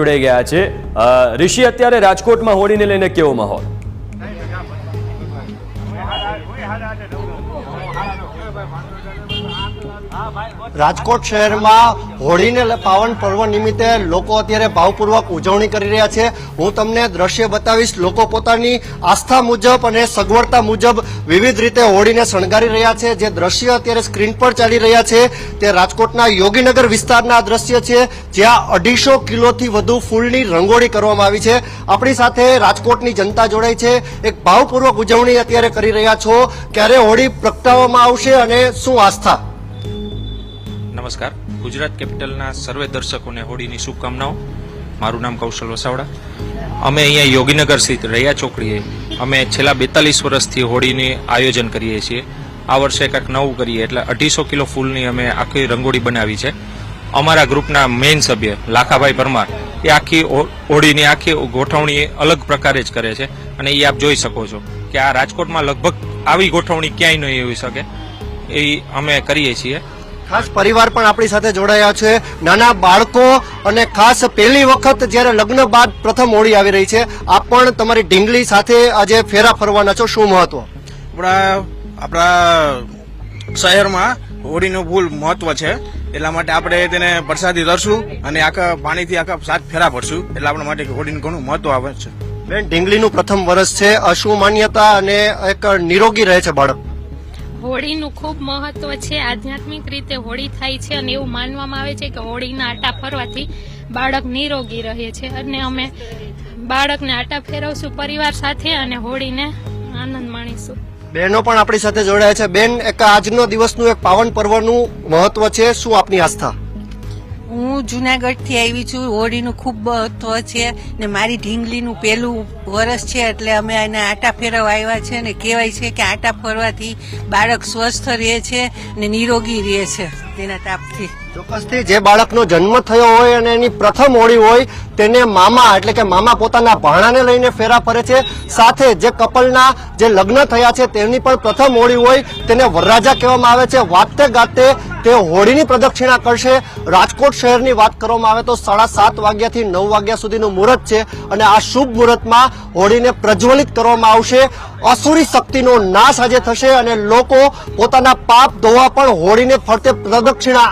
જોડાઈ ગયા છે. ઋષિ અત્યારે રાજકોટમાં હોળીને લઈને કેવો માહોલ? રાજકોટ શહેરમાં હોળીને પાવન પર્વ નિમિત્તે લોકો અત્યારે ભાવપૂર્વક ઉજવણી કરી રહ્યા છે. હું તમને દ્રશ્ય બતાવીશ. લોકો પોતાની આસ્થા મુજબ અને સગવડતા મુજબ વિવિધ રીતે હોળીને શણગારી રહ્યા છે. જે દ્રશ્ય અત્યારે સ્ક્રીન પર ચાલી રહ્યા છે તે રાજકોટના યોગીનગર વિસ્તારના દ્રશ્ય છે. જ્યાં અઢીસો કિલોથી વધુ ફૂલની રંગોળી કરવામાં આવી છે. આપણી સાથે રાજકોટની જનતા જોડાઈ છે. એક ભાવપૂર્વક ઉજવણી અત્યારે કરી રહ્યા છો? ક્યારે હોળી પ્રગટાવવામાં આવશે અને શું આસ્થા? નમસ્કાર. ગુજરાત કેપિટલના સર્વે દર્શકોને હોળીની શુભકામનાઓ. મારું નામ કૌશલ વસાવડા. અમે અહીંયા યોગીનગર સ્થિત રૈયા ચોકડીએ. અમે છેલ્લા બેતાલીસ વર્ષથી હોળીની આયોજન કરીએ છીએ. આ વર્ષે કંઈક નવું કરીએ, એટલે અઢીસો કિલો ફૂલની અમે આખી રંગોળી બનાવી છે. અમારા ગ્રુપના મેઇન સભ્ય લાખાભાઈ પરમાર એ આખી હોળીની આખી ગોઠવણી અલગ પ્રકારે જ કરે છે અને એ આપ જોઈ શકો છો. કે આ રાજકોટમાં લગભગ આવી ગોઠવણી ક્યાંય નહીં હોઈ શકે. એ અમે કરીએ છીએ. ખાસ પરિવાર પણ આપણી સાથે જોડાયા છે. નાના બાળકો અને ખાસ પહેલી વખત જ્યારે લગ્ન બાદ પ્રથમ હોળી આવી રહી છે આપ પણ તમારી ઢીંગલી સાથે આજે ફેરા ફરવાના છો. શું મહત્વ? આપણા આપણા શહેરમાં હોળીનું ફૂલ મહત્વ છે. એટલા માટે આપણે તેને પ્રસાદી ધરશું અને આખા પાણીથી આખા સાત ફેરા ભરશું. એટલે આપણા માટે હોળીનું ઘણું મહત્વ આવે છે. બેન ઢીંગલીનું પ્રથમ વર્ષ છે. શું માન્યતા અને એક નિરોગી રહે છે બાળક. હોળીનું ખૂબ મહત્વ છે. આધ્યાત્મિક રીતે હોળી થાય છે અને એવું માનવામાં આવે છે કે હોળીના આટા ફરવાથી બાળક નિરોગી રહે છે અને અમે બાળકને આટા ફેરવશું પરિવાર સાથે અને હોળીને આનંદ માણીશું. બહેનો પણ આપણી સાથે જોડાયા છે. બેન એક આજનો દિવસનું એક પાવન પર્વનું મહત્વ છે. શું આપની આસ્થા? હું જુનાગઢથી આવી છું, હોળીનું ખૂબ મહત્વ છે ને મારી ઢીંગલીનું પહેલું વરસ છે એટલે અમે એને આટા ફેરવા આવ્યા છે ને કહેવાય છે કે આટા ફરવાથી બાળક સ્વસ્થ રહે છે ને નિરોગી રહે છે તેના તાપથી. ચોક્કસથી જે બાળકનો જન્મ થયો હોય અને એની પ્રથમ હોળી હોય તેને મામા એટલે કે મામા પોતાના ભાણાને લઈને ફેરા ફરે છે. સાથે જે કપલના જે લગ્ન થયા છે તેમની પણ પ્રથમ હોળી હોય તેને વરરાજા કહેવામાં આવે છે. વાતે ગાતે તે હોળીની પ્રદક્ષિણા કરશે. રાજકોટ શહેરની વાત કરવામાં આવે તો સાડા સાત વાગ્યાથી નવ વાગ્યા સુધીનું મુહૂર્ત છે અને આ શુભ મુહૂર્તમાં હોળીને પ્રજ્વલિત કરવામાં આવશે. અસુરી શક્તિનો નાશ આજે થશે અને લોકો પોતાના પાપ ધોવા પણ હોળીને ફરતે પ્રદક્ષિણા